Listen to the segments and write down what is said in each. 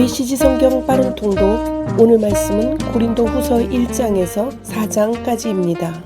메시지 성경 빠른 통독 오늘 말씀은 고린도 후서 1장에서 4장까지입니다.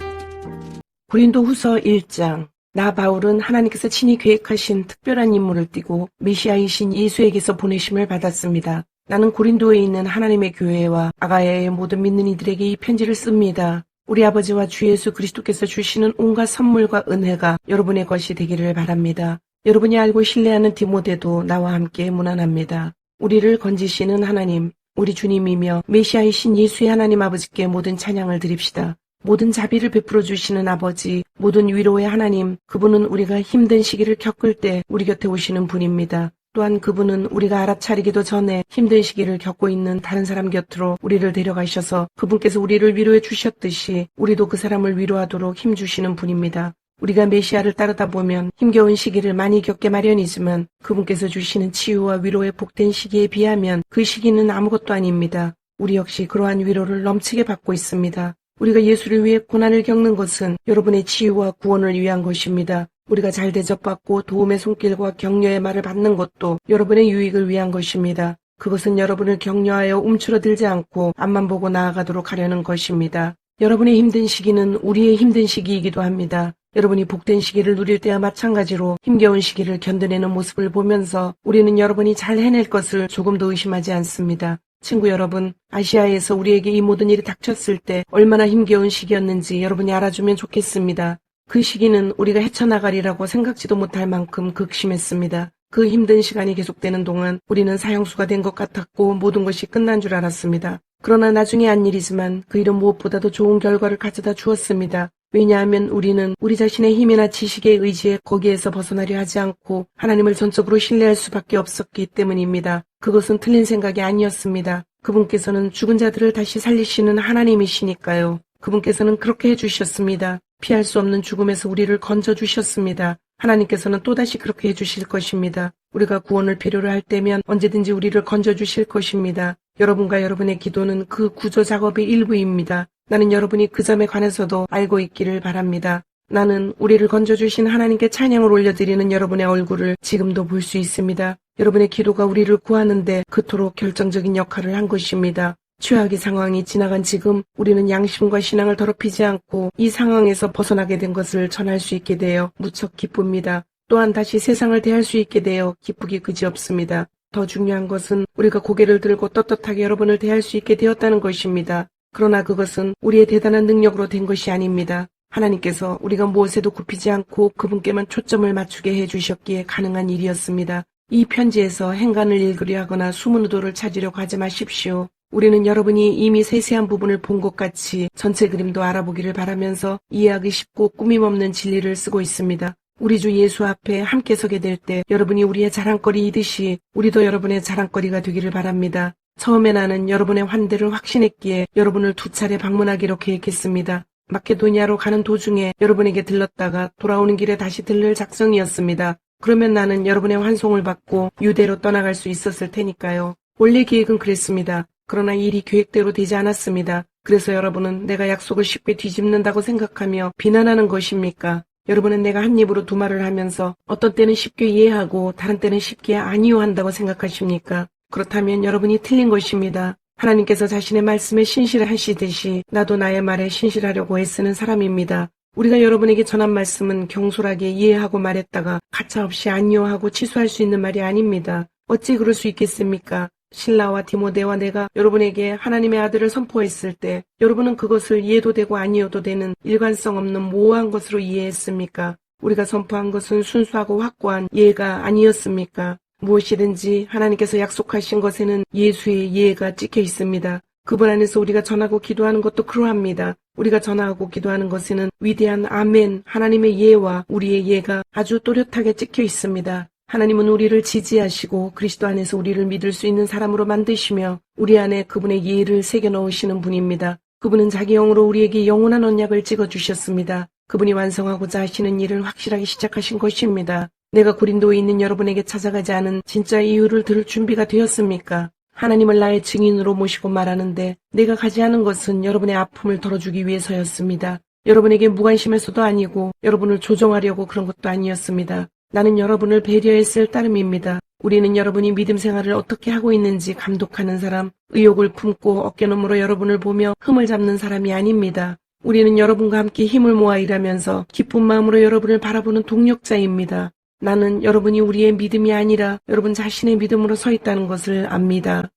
고린도 후서 1장 나 바울은 하나님께서 친히 계획하신 특별한 임무를 띠고 메시아이신 예수에게서 보내심을 받았습니다. 나는 고린도에 있는 하나님의 교회와 아가야의 모든 믿는 이들에게 이 편지를 씁니다. 우리 아버지와 주 예수 그리스도께서 주시는 온갖 선물과 은혜가 여러분의 것이 되기를 바랍니다. 여러분이 알고 신뢰하는 디모데도 나와 함께 문안합니다. 우리를 건지시는 하나님, 우리 주님이며 메시아이신 예수의 하나님 아버지께 모든 찬양을 드립시다. 모든 자비를 베풀어 주시는 아버지, 모든 위로의 하나님, 그분은 우리가 힘든 시기를 겪을 때 우리 곁에 오시는 분입니다. 또한 그분은 우리가 알아차리기도 전에 힘든 시기를 겪고 있는 다른 사람 곁으로 우리를 데려가셔서 그분께서 우리를 위로해 주셨듯이 우리도 그 사람을 위로하도록 힘주시는 분입니다. 우리가 메시아를 따르다 보면 힘겨운 시기를 많이 겪게 마련이지만 그분께서 주시는 치유와 위로의 복된 시기에 비하면 그 시기는 아무것도 아닙니다. 우리 역시 그러한 위로를 넘치게 받고 있습니다. 우리가 예수를 위해 고난을 겪는 것은 여러분의 치유와 구원을 위한 것입니다. 우리가 잘 대접받고 도움의 손길과 격려의 말을 받는 것도 여러분의 유익을 위한 것입니다. 그것은 여러분을 격려하여 움츠러들지 않고 앞만 보고 나아가도록 하려는 것입니다. 여러분의 힘든 시기는 우리의 힘든 시기이기도 합니다. 여러분이 복된 시기를 누릴 때와 마찬가지로 힘겨운 시기를 견뎌내는 모습을 보면서 우리는 여러분이 잘 해낼 것을 조금도 의심하지 않습니다. 친구 여러분, 아시아에서 우리에게 이 모든 일이 닥쳤을 때 얼마나 힘겨운 시기였는지 여러분이 알아주면 좋겠습니다. 그 시기는 우리가 헤쳐나가리라고 생각지도 못할 만큼 극심했습니다. 그 힘든 시간이 계속되는 동안 우리는 사형수가 된 것 같았고 모든 것이 끝난 줄 알았습니다. 그러나 나중에 한 일이지만 그 일은 무엇보다도 좋은 결과를 가져다 주었습니다. 왜냐하면 우리는 우리 자신의 힘이나 지식에 의지해 거기에서 벗어나려 하지 않고 하나님을 전적으로 신뢰할 수밖에 없었기 때문입니다. 그것은 틀린 생각이 아니었습니다. 그분께서는 죽은 자들을 다시 살리시는 하나님이시니까요. 그분께서는 그렇게 해주셨습니다. 피할 수 없는 죽음에서 우리를 건져주셨습니다. 하나님께서는 또다시 그렇게 해주실 것입니다. 우리가 구원을 필요로 할 때면 언제든지 우리를 건져주실 것입니다. 여러분과 여러분의 기도는 그 구조 작업의 일부입니다. 나는 여러분이 그 점에 관해서도 알고 있기를 바랍니다. 나는 우리를 건져주신 하나님께 찬양을 올려드리는 여러분의 얼굴을 지금도 볼 수 있습니다. 여러분의 기도가 우리를 구하는데 그토록 결정적인 역할을 한 것입니다. 최악의 상황이 지나간 지금 우리는 양심과 신앙을 더럽히지 않고 이 상황에서 벗어나게 된 것을 전할 수 있게 되어 무척 기쁩니다. 또한 다시 세상을 대할 수 있게 되어 기쁘기 그지없습니다. 더 중요한 것은 우리가 고개를 들고 떳떳하게 여러분을 대할 수 있게 되었다는 것입니다. 그러나 그것은 우리의 대단한 능력으로 된 것이 아닙니다. 하나님께서 우리가 무엇에도 굽히지 않고 그분께만 초점을 맞추게 해주셨기에 가능한 일이었습니다. 이 편지에서 행간을 읽으려 하거나 숨은 의도를 찾으려고 하지 마십시오. 우리는 여러분이 이미 세세한 부분을 본 것 같이 전체 그림도 알아보기를 바라면서 이해하기 쉽고 꾸밈 없는 진리를 쓰고 있습니다. 우리 주 예수 앞에 함께 서게 될 때 여러분이 우리의 자랑거리이듯이 우리도 여러분의 자랑거리가 되기를 바랍니다. 처음에 나는 여러분의 환대를 확신했기에 여러분을 두 차례 방문하기로 계획했습니다. 마케도니아로 가는 도중에 여러분에게 들렀다가 돌아오는 길에 다시 들를 작성이었습니다. 그러면 나는 여러분의 환송을 받고 유대로 떠나갈 수 있었을 테니까요. 원래 계획은 그랬습니다. 그러나 일이 계획대로 되지 않았습니다. 그래서 여러분은 내가 약속을 쉽게 뒤집는다고 생각하며 비난하는 것입니까? 여러분은 내가 한 입으로 두 말을 하면서 어떤 때는 쉽게 이해하고 다른 때는 쉽게 아니요 한다고 생각하십니까? 그렇다면 여러분이 틀린 것입니다. 하나님께서 자신의 말씀에 신실하시듯이 나도 나의 말에 신실하려고 애쓰는 사람입니다. 우리가 여러분에게 전한 말씀은 경솔하게 이해하고 말했다가 가차없이 아니요하고 취소할 수 있는 말이 아닙니다. 어찌 그럴 수 있겠습니까? 신라와 디모데와 내가 여러분에게 하나님의 아들을 선포했을 때 여러분은 그것을 이해도 되고 아니어도 되는 일관성 없는 모호한 것으로 이해했습니까? 우리가 선포한 것은 순수하고 확고한 이해가 아니었습니까? 무엇이든지 하나님께서 약속하신 것에는 예수의 이해가 찍혀 있습니다. 그분 안에서 우리가 전하고 기도하는 것도 그러합니다. 우리가 전하고 기도하는 것에는 위대한 아멘, 하나님의 예와 우리의 예가 아주 또렷하게 찍혀 있습니다. 하나님은 우리를 지지하시고 그리스도 안에서 우리를 믿을 수 있는 사람으로 만드시며 우리 안에 그분의 예를 새겨 넣으시는 분입니다. 그분은 자기 영으로 우리에게 영원한 언약을 찍어 주셨습니다. 그분이 완성하고자 하시는 일을 확실하게 시작하신 것입니다. 내가 고린도에 있는 여러분에게 찾아가지 않은 진짜 이유를 들을 준비가 되었습니까? 하나님을 나의 증인으로 모시고 말하는데 내가 가지 않은 것은 여러분의 아픔을 덜어주기 위해서였습니다. 여러분에게 무관심해서도 아니고 여러분을 조종하려고 그런 것도 아니었습니다. 나는 여러분을 배려했을 따름입니다. 우리는 여러분이 믿음 생활을 어떻게 하고 있는지 감독하는 사람, 의욕을 품고 어깨너머로 여러분을 보며 흠을 잡는 사람이 아닙니다. 우리는 여러분과 함께 힘을 모아 일하면서 기쁜 마음으로 여러분을 바라보는 동력자입니다. 나는 여러분이 우리의 믿음이 아니라 여러분 자신의 믿음으로 서 있다는 것을 압니다.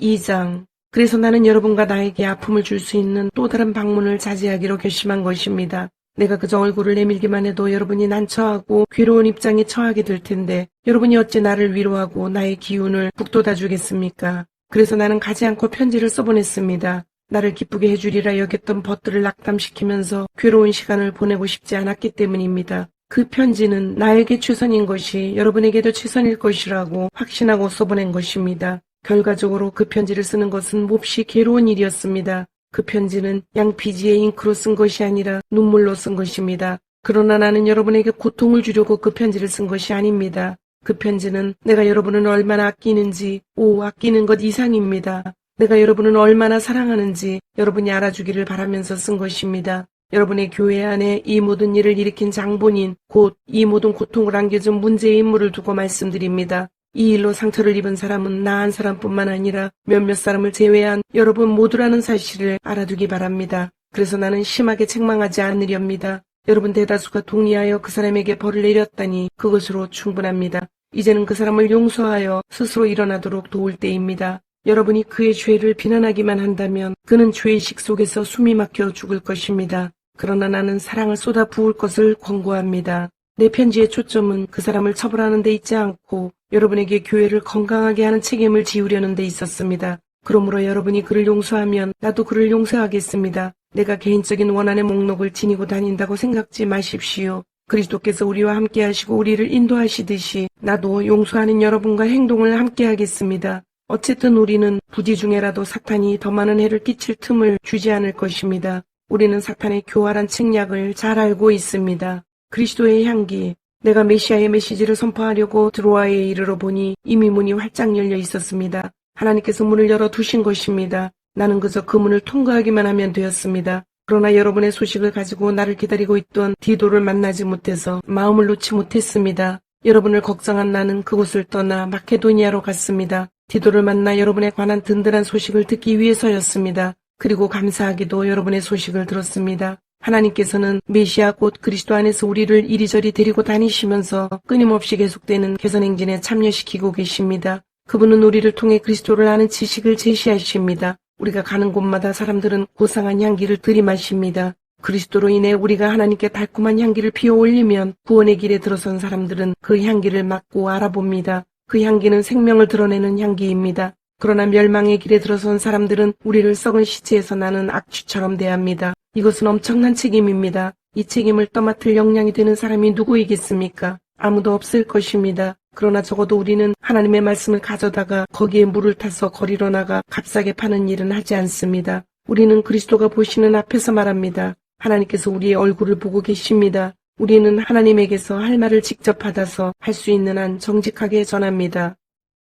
2장. 그래서 나는 여러분과 나에게 아픔을 줄 수 있는 또 다른 방문을 자제하기로 결심한 것입니다. 내가 그저 얼굴을 내밀기만 해도 여러분이 난처하고 괴로운 입장에 처하게 될 텐데 여러분이 어찌 나를 위로하고 나의 기운을 북돋아 주겠습니까? 그래서 나는 가지 않고 편지를 써보냈습니다. 나를 기쁘게 해주리라 여겼던 벗들을 낙담시키면서 괴로운 시간을 보내고 싶지 않았기 때문입니다. 그 편지는 나에게 최선인 것이 여러분에게도 최선일 것이라고 확신하고 써보낸 것입니다. 결과적으로 그 편지를 쓰는 것은 몹시 괴로운 일이었습니다. 그 편지는 양피지에 잉크로 쓴 것이 아니라 눈물로 쓴 것입니다. 그러나 나는 여러분에게 고통을 주려고 그 편지를 쓴 것이 아닙니다. 그 편지는 내가 여러분을 얼마나 아끼는지, 오, 아끼는 것 이상입니다. 내가 여러분을 얼마나 사랑하는지 여러분이 알아주기를 바라면서 쓴 것입니다. 여러분의 교회 안에 이 모든 일을 일으킨 장본인, 곧 이 모든 고통을 안겨준 문제의 인물을 두고 말씀드립니다. 이 일로 상처를 입은 사람은 나 한 사람뿐만 아니라 몇몇 사람을 제외한 여러분 모두라는 사실을 알아두기 바랍니다. 그래서 나는 심하게 책망하지 않으렵니다. 여러분 대다수가 동의하여 그 사람에게 벌을 내렸다니 그것으로 충분합니다. 이제는 그 사람을 용서하여 스스로 일어나도록 도울 때입니다. 여러분이 그의 죄를 비난하기만 한다면 그는 죄의식 속에서 숨이 막혀 죽을 것입니다. 그러나 나는 사랑을 쏟아 부을 것을 권고합니다. 내 편지의 초점은 그 사람을 처벌하는 데 있지 않고 여러분에게 교회를 건강하게 하는 책임을 지우려는 데 있었습니다. 그러므로 여러분이 그를 용서하면 나도 그를 용서하겠습니다. 내가 개인적인 원한의 목록을 지니고 다닌다고 생각지 마십시오. 그리스도께서 우리와 함께 하시고 우리를 인도하시듯이 나도 용서하는 여러분과 행동을 함께 하겠습니다. 어쨌든 우리는 부지 중에라도 사탄이 더 많은 해를 끼칠 틈을 주지 않을 것입니다. 우리는 사탄의 교활한 책략을 잘 알고 있습니다. 그리스도의 향기, 내가 메시아의 메시지를 선포하려고 드로아에 이르러 보니 이미 문이 활짝 열려 있었습니다. 하나님께서 문을 열어 두신 것입니다. 나는 그저 그 문을 통과하기만 하면 되었습니다. 그러나 여러분의 소식을 가지고 나를 기다리고 있던 디도를 만나지 못해서 마음을 놓지 못했습니다. 여러분을 걱정한 나는 그곳을 떠나 마케도니아로 갔습니다. 디도를 만나 여러분에 관한 든든한 소식을 듣기 위해서였습니다. 그리고 감사하게도 여러분의 소식을 들었습니다. 하나님께서는 메시아 곧 그리스도 안에서 우리를 이리저리 데리고 다니시면서 끊임없이 계속되는 개선 행진에 참여시키고 계십니다. 그분은 우리를 통해 그리스도를 아는 지식을 제시하십니다. 우리가 가는 곳마다 사람들은 고상한 향기를 들이마십니다. 그리스도로 인해 우리가 하나님께 달콤한 향기를 피워 올리면 구원의 길에 들어선 사람들은 그 향기를 맡고 알아봅니다. 그 향기는 생명을 드러내는 향기입니다. 그러나 멸망의 길에 들어선 사람들은 우리를 썩은 시체에서 나는 악취처럼 대합니다. 이것은 엄청난 책임입니다. 이 책임을 떠맡을 역량이 되는 사람이 누구이겠습니까? 아무도 없을 것입니다. 그러나 적어도 우리는 하나님의 말씀을 가져다가 거기에 물을 타서 거리로 나가 값싸게 파는 일은 하지 않습니다. 우리는 그리스도가 보시는 앞에서 말합니다. 하나님께서 우리의 얼굴을 보고 계십니다. 우리는 하나님에게서 할 말을 직접 받아서 할 수 있는 한 정직하게 전합니다.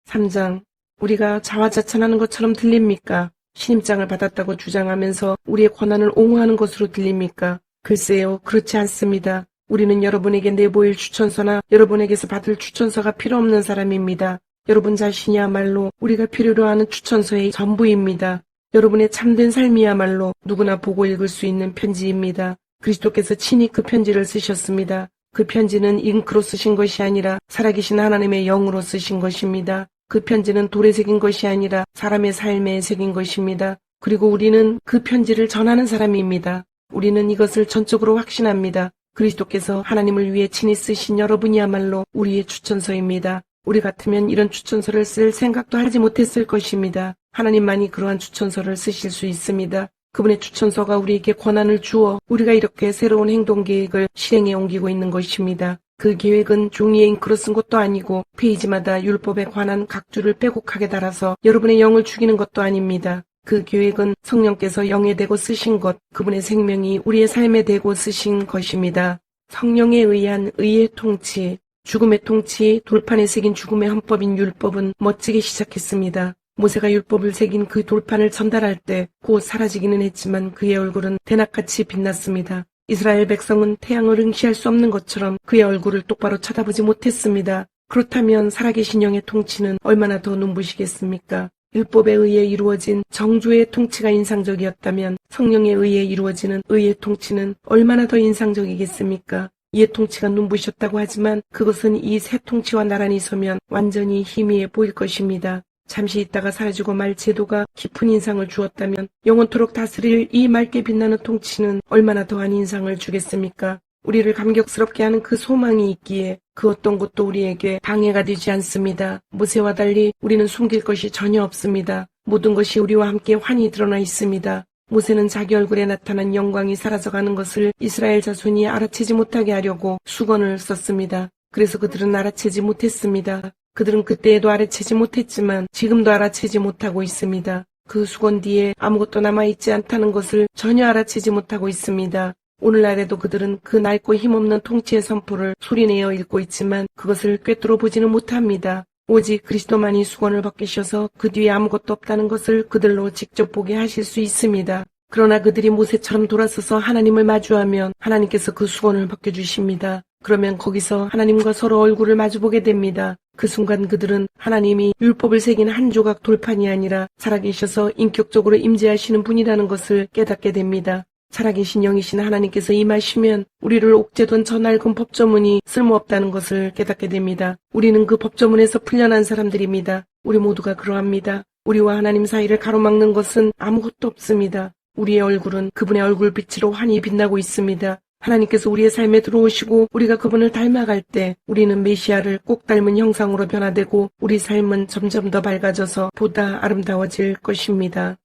3장. 우리가 자화자찬하는 것처럼 들립니까? 신임장을 받았다고 주장하면서 우리의 권한을 옹호하는 것으로 들립니까? 글쎄요, 그렇지 않습니다. 우리는 여러분에게 내보일 추천서나 여러분에게서 받을 추천서가 필요 없는 사람입니다. 여러분 자신이야말로 우리가 필요로 하는 추천서의 전부입니다. 여러분의 참된 삶이야말로 누구나 보고 읽을 수 있는 편지입니다. 그리스도께서 친히 그 편지를 쓰셨습니다. 그 편지는 잉크로 쓰신 것이 아니라 살아계신 하나님의 영으로 쓰신 것입니다. 그 편지는 돌에 새긴 것이 아니라 사람의 삶에 새긴 것입니다. 그리고 우리는 그 편지를 전하는 사람입니다. 우리는 이것을 전적으로 확신합니다. 그리스도께서 하나님을 위해 친히 쓰신 여러분이야말로 우리의 추천서입니다. 우리 같으면 이런 추천서를 쓸 생각도 하지 못했을 것입니다. 하나님만이 그러한 추천서를 쓰실 수 있습니다. 그분의 추천서가 우리에게 권한을 주어 우리가 이렇게 새로운 행동 계획을 실행에 옮기고 있는 것입니다. 그 계획은 종이에 잉크로 쓴 것도 아니고 페이지마다 율법에 관한 각주를 빼곡하게 달아서 여러분의 영을 죽이는 것도 아닙니다. 그 계획은 성령께서 영에 대고 쓰신 것, 그분의 생명이 우리의 삶에 대고 쓰신 것입니다. 성령에 의한 의의 통치, 죽음의 통치, 돌판에 새긴 죽음의 헌법인 율법은 멋지게 시작했습니다. 모세가 율법을 새긴 그 돌판을 전달할 때 곧 사라지기는 했지만 그의 얼굴은 대낮같이 빛났습니다. 이스라엘 백성은 태양을 응시할 수 없는 것처럼 그의 얼굴을 똑바로 쳐다보지 못했습니다. 그렇다면 살아계신 영의 통치는 얼마나 더 눈부시겠습니까? 율법에 의해 이루어진 정조의 통치가 인상적이었다면 성령에 의해 이루어지는 의의 통치는 얼마나 더 인상적이겠습니까? 이의 통치가 눈부셨다고 하지만 그것은 이 새 통치와 나란히 서면 완전히 희미해 보일 것입니다. 잠시 있다가 사라지고 말 제도가 깊은 인상을 주었다면 영원토록 다스릴 이 맑게 빛나는 통치는 얼마나 더한 인상을 주겠습니까? 우리를 감격스럽게 하는 그 소망이 있기에 그 어떤 것도 우리에게 방해가 되지 않습니다. 모세와 달리 우리는 숨길 것이 전혀 없습니다. 모든 것이 우리와 함께 환히 드러나 있습니다. 모세는 자기 얼굴에 나타난 영광이 사라져가는 것을 이스라엘 자손이 알아채지 못하게 하려고 수건을 썼습니다. 그래서 그들은 알아채지 못했습니다. 그들은 그때에도 알아채지 못했지만 지금도 알아채지 못하고 있습니다. 그 수건 뒤에 아무것도 남아있지 않다는 것을 전혀 알아채지 못하고 있습니다. 오늘날에도 그들은 그 낡고 힘없는 통치의 선포를 소리내어 읽고 있지만 그것을 꿰뚫어 보지는 못합니다. 오직 그리스도만이 수건을 벗기셔서 그 뒤에 아무것도 없다는 것을 그들로 직접 보게 하실 수 있습니다. 그러나 그들이 모세처럼 돌아서서 하나님을 마주하면 하나님께서 그 수건을 벗겨주십니다. 그러면 거기서 하나님과 서로 얼굴을 마주보게 됩니다. 그 순간 그들은 하나님이 율법을 새긴 한 조각 돌판이 아니라 살아계셔서 인격적으로 임재하시는 분이라는 것을 깨닫게 됩니다. 살아계신 영이신 하나님께서 임하시면 우리를 옥죄던 저 낡은 법조문이 쓸모없다는 것을 깨닫게 됩니다. 우리는 그 법조문에서 풀려난 사람들입니다. 우리 모두가 그러합니다. 우리와 하나님 사이를 가로막는 것은 아무것도 없습니다. 우리의 얼굴은 그분의 얼굴 빛으로 환히 빛나고 있습니다. 하나님께서 우리의 삶에 들어오시고 우리가 그분을 닮아갈 때 우리는 메시아를 꼭 닮은 형상으로 변화되고 우리 삶은 점점 더 밝아져서 보다 아름다워질 것입니다.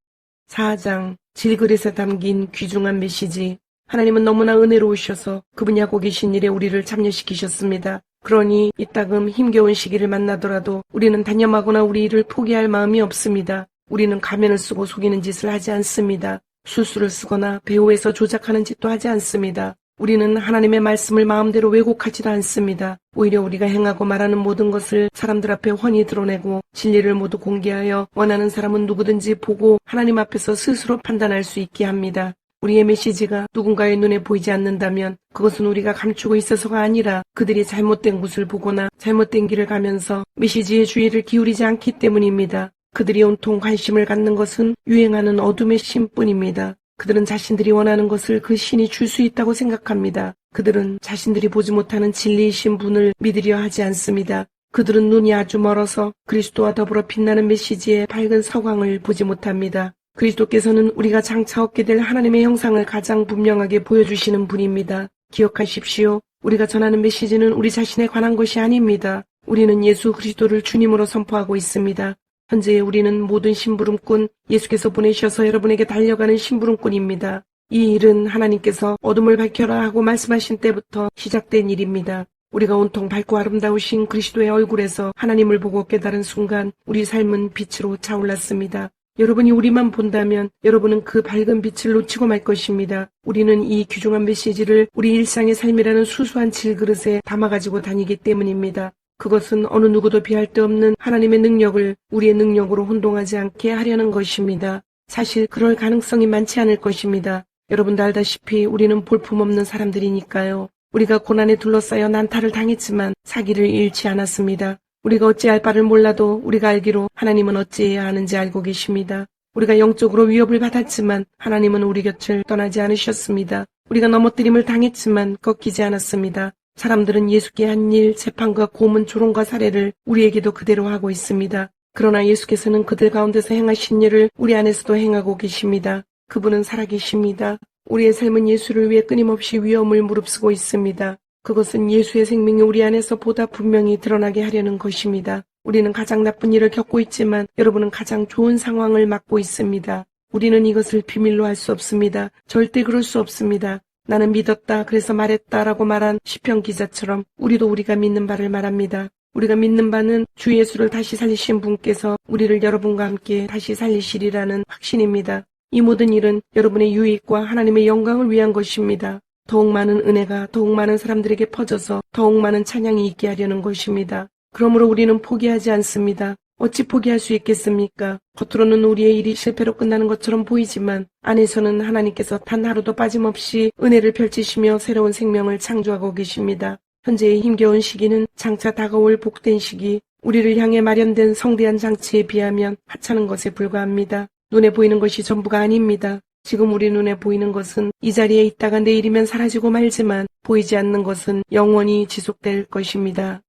4장 질그릇에 담긴 귀중한 메시지 하나님은 너무나 은혜로우셔서 그분이 하고 계신 일에 우리를 참여시키셨습니다. 그러니 이따금 힘겨운 시기를 만나더라도 우리는 단념하거나 우리 일을 포기할 마음이 없습니다. 우리는 가면을 쓰고 속이는 짓을 하지 않습니다. 술수를 쓰거나 배후에서 조작하는 짓도 하지 않습니다. 우리는 하나님의 말씀을 마음대로 왜곡하지도 않습니다. 오히려 우리가 행하고 말하는 모든 것을 사람들 앞에 훤히 드러내고 진리를 모두 공개하여 원하는 사람은 누구든지 보고 하나님 앞에서 스스로 판단할 수 있게 합니다. 우리의 메시지가 누군가의 눈에 보이지 않는다면 그것은 우리가 감추고 있어서가 아니라 그들이 잘못된 곳을 보거나 잘못된 길을 가면서 메시지의 주의를 기울이지 않기 때문입니다. 그들이 온통 관심을 갖는 것은 유행하는 어둠의 신뿐입니다. 그들은 자신들이 원하는 것을 그 신이 줄 수 있다고 생각합니다. 그들은 자신들이 보지 못하는 진리이신 분을 믿으려 하지 않습니다. 그들은 눈이 아주 멀어서 그리스도와 더불어 빛나는 메시지의 밝은 서광을 보지 못합니다. 그리스도께서는 우리가 장차 얻게 될 하나님의 형상을 가장 분명하게 보여주시는 분입니다. 기억하십시오. 우리가 전하는 메시지는 우리 자신에 관한 것이 아닙니다. 우리는 예수 그리스도를 주님으로 선포하고 있습니다. 현재 우리는 모든 심부름꾼, 예수께서 보내셔서 여러분에게 달려가는 심부름꾼입니다. 이 일은 하나님께서 어둠을 밝혀라 하고 말씀하신 때부터 시작된 일입니다. 우리가 온통 밝고 아름다우신 그리스도의 얼굴에서 하나님을 보고 깨달은 순간 우리 삶은 빛으로 차올랐습니다. 여러분이 우리만 본다면 여러분은 그 밝은 빛을 놓치고 말 것입니다. 우리는 이 귀중한 메시지를 우리 일상의 삶이라는 수수한 질그릇에 담아가지고 다니기 때문입니다. 그것은 어느 누구도 비할 데 없는 하나님의 능력을 우리의 능력으로 혼동하지 않게 하려는 것입니다. 사실 그럴 가능성이 많지 않을 것입니다. 여러분도 알다시피 우리는 볼품없는 사람들이니까요. 우리가 고난에 둘러싸여 난타를 당했지만 사기를 잃지 않았습니다. 우리가 어찌할 바를 몰라도 우리가 알기로 하나님은 어찌해야 하는지 알고 계십니다. 우리가 영적으로 위협을 받았지만 하나님은 우리 곁을 떠나지 않으셨습니다. 우리가 넘어뜨림을 당했지만 꺾이지 않았습니다. 사람들은 예수께 한 일, 재판과 고문, 조롱과 살해를 우리에게도 그대로 하고 있습니다. 그러나 예수께서는 그들 가운데서 행하신 일을 우리 안에서도 행하고 계십니다. 그분은 살아계십니다. 우리의 삶은 예수를 위해 끊임없이 위험을 무릅쓰고 있습니다. 그것은 예수의 생명이 우리 안에서 보다 분명히 드러나게 하려는 것입니다. 우리는 가장 나쁜 일을 겪고 있지만 여러분은 가장 좋은 상황을 맞고 있습니다. 우리는 이것을 비밀로 할 수 없습니다. 절대 그럴 수 없습니다. 나는 믿었다 그래서 말했다 라고 말한 시편 기자처럼 우리도 우리가 믿는 바를 말합니다. 우리가 믿는 바는 주 예수를 다시 살리신 분께서 우리를 여러분과 함께 다시 살리시리라는 확신입니다. 이 모든 일은 여러분의 유익과 하나님의 영광을 위한 것입니다. 더욱 많은 은혜가 더욱 많은 사람들에게 퍼져서 더욱 많은 찬양이 있게 하려는 것입니다. 그러므로 우리는 포기하지 않습니다. 어찌 포기할 수 있겠습니까? 겉으로는 우리의 일이 실패로 끝나는 것처럼 보이지만 안에서는 하나님께서 단 하루도 빠짐없이 은혜를 펼치시며 새로운 생명을 창조하고 계십니다. 현재의 힘겨운 시기는 장차 다가올 복된 시기, 우리를 향해 마련된 성대한 장치에 비하면 하찮은 것에 불과합니다. 눈에 보이는 것이 전부가 아닙니다. 지금 우리 눈에 보이는 것은 이 자리에 있다가 내일이면 사라지고 말지만 보이지 않는 것은 영원히 지속될 것입니다.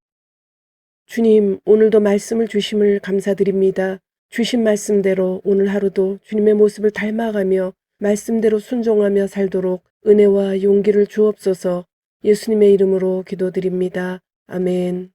주님, 오늘도 말씀을 주심을 감사드립니다. 주신 말씀대로 오늘 하루도 주님의 모습을 닮아가며 말씀대로 순종하며 살도록 은혜와 용기를 주옵소서 예수님의 이름으로 기도드립니다. 아멘.